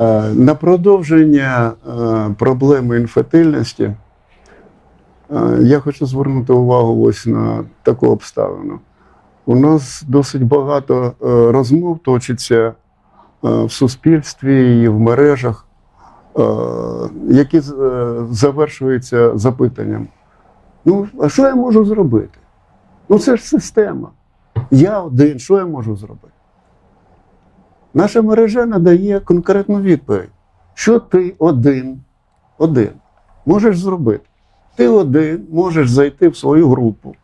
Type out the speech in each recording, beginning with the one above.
Е, На продовження е, проблеми інфантильності е, я хочу звернути увагу ось на таку обставину. У нас досить багато розмов точиться в суспільстві і в мережах, які завершуються запитанням. Ну, а що я можу зробити? Ну, це ж система. Я один, що я можу зробити? Наша мережа надає конкретну відповідь. Що ти один, один можеш зробити? Ти один можеш зайти в свою групу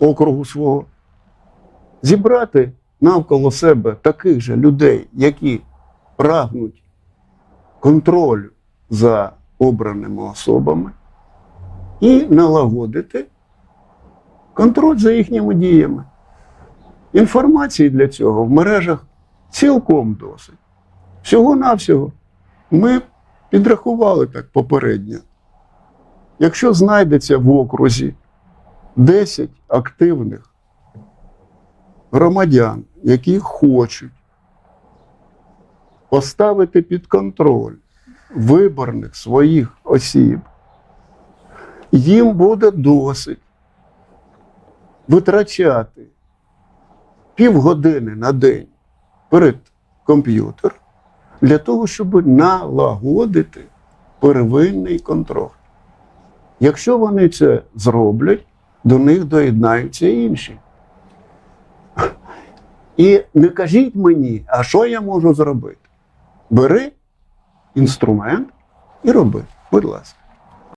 округу свого, зібрати навколо себе таких же людей, які прагнуть контролю за обраними особами, і налагодити контроль за їхніми діями. Інформації для цього в мережах цілком досить. Всього-навсього ми підрахували так попередньо. Якщо знайдеться в окрузі 10 активних громадян, які хочуть поставити під контроль виборних своїх осіб, їм буде досить витрачати півгодини на день перед комп'ютер для того, щоб налагодити первинний контроль. Якщо вони це зроблять, до них доєднаються інші. І не кажіть мені, а що я можу зробити? Бери інструмент і роби, будь ласка.